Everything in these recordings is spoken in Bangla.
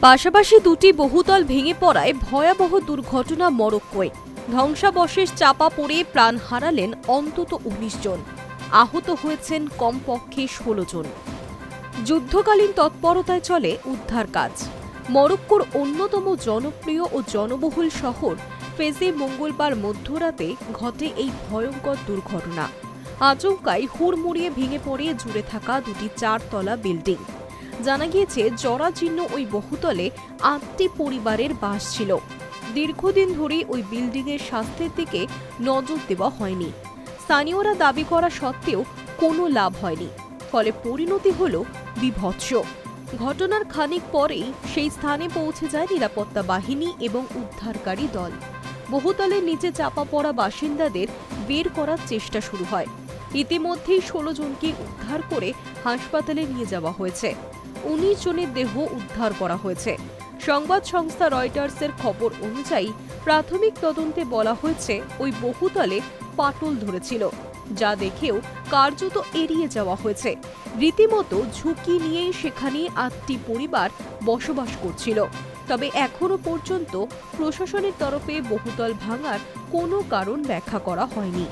পাশাপাশি দুটি বহুতল ভেঙে পড়ায় ভয়াবহ দুর্ঘটনা মরক্কোয়। ধ্বংসাবশেষ চাপা পড়ে প্রাণ হারালেন অন্তত উনিশ জন। আহত হয়েছেন কমপক্ষে ষোলো জন। যুদ্ধকালীন তৎপরতায় চলে উদ্ধার কাজ। মরক্কোর অন্যতম জনপ্রিয় ও জনবহুল শহর ফেজে মঙ্গলবার মধ্যরাতে ঘটে এই ভয়ঙ্কর দুর্ঘটনা। আচমকাই হুড়মুড়িয়ে ভেঙে পড়ে জুড়ে থাকা দুটি চারতলা বিল্ডিং। জানা গিয়েছে জরাজীর্ণ ওই বহুতলে আটটি পরিবারের বাস ছিল। দীর্ঘদিন ধরে ওই বিল্ডিংয়ের স্বাস্থ্যের দিকে নজর দেওয়া হয়নি। স্থানীয়রা দাবি করা সত্ত্বেও কোনো লাভ হয়নি, ফলে পরিণতি হল বিভৎস। ঘটনার খানিক পরেই সেই স্থানে পৌঁছে যায় নিরাপত্তা বাহিনী এবং উদ্ধারকারী দল। বহুতলের নিচে চাপা পড়া বাসিন্দাদের বের করার চেষ্টা শুরু হয়। ইতিমধ্যেই ষোলো জনকে উদ্ধার করে হাসপাতালে নিয়ে যাওয়া হয়েছে। উনিশ জনের দেহ উদ্ধার করা হয়েছে। সংবাদ সংস্থা রয়টার্সের খবর অনুযায়ী প্রাথমিক তদন্তে বলা হয়েছে, ওই বহুতলে পাটল ধরেছিল, যা দেখেও কার্যত এড়িয়ে যাওয়া হয়েছে। রীতিমতো ঝুঁকি নিয়েই সেখানে আটটি পরিবার বসবাস করছিল। তবে এখনও পর্যন্ত প্রশাসনের তরফে বহুতল ভাঙার কোনো কারণ ব্যাখ্যা করা হয়নি।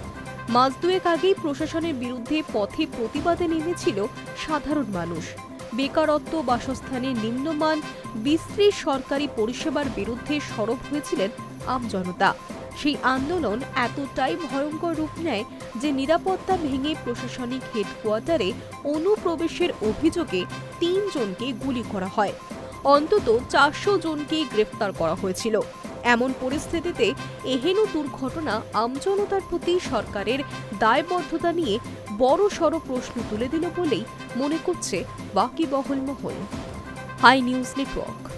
মাস দুয়েক আগেই প্রশাসনের বিরুদ্ধে পথে প্রতিবাদে নেমেছিল সাধারণ মানুষ। বেকারত্ব বাসস্থানের নিম্নমান, বিস্তৃত সরকারি পরিষেবার বিরুদ্ধে সরব হয়েছিলেন আমজনতা সেই আন্দোলন এতটাই ভয়ঙ্কর রূপ নেয় যে নিরাপত্তা ভেঙে প্রশাসনিক হেডকোয়ার্টারে অনুপ্রবেশের অভিযোগে তিনজনকে গুলি করা হয়। অন্তত চারশো জনকে গ্রেফতার করা হয়েছিল। এমন পরিস্থিতিতে এহেন দুর্ঘটনা আমজনতার প্রতি সরকারের দায়বদ্ধতা নিয়ে বড় সড় প্রশ্ন তুলে দিল বলেই মনে করছে বাকি বহল মহল হাই নিউজ নেটওয়ার্ক।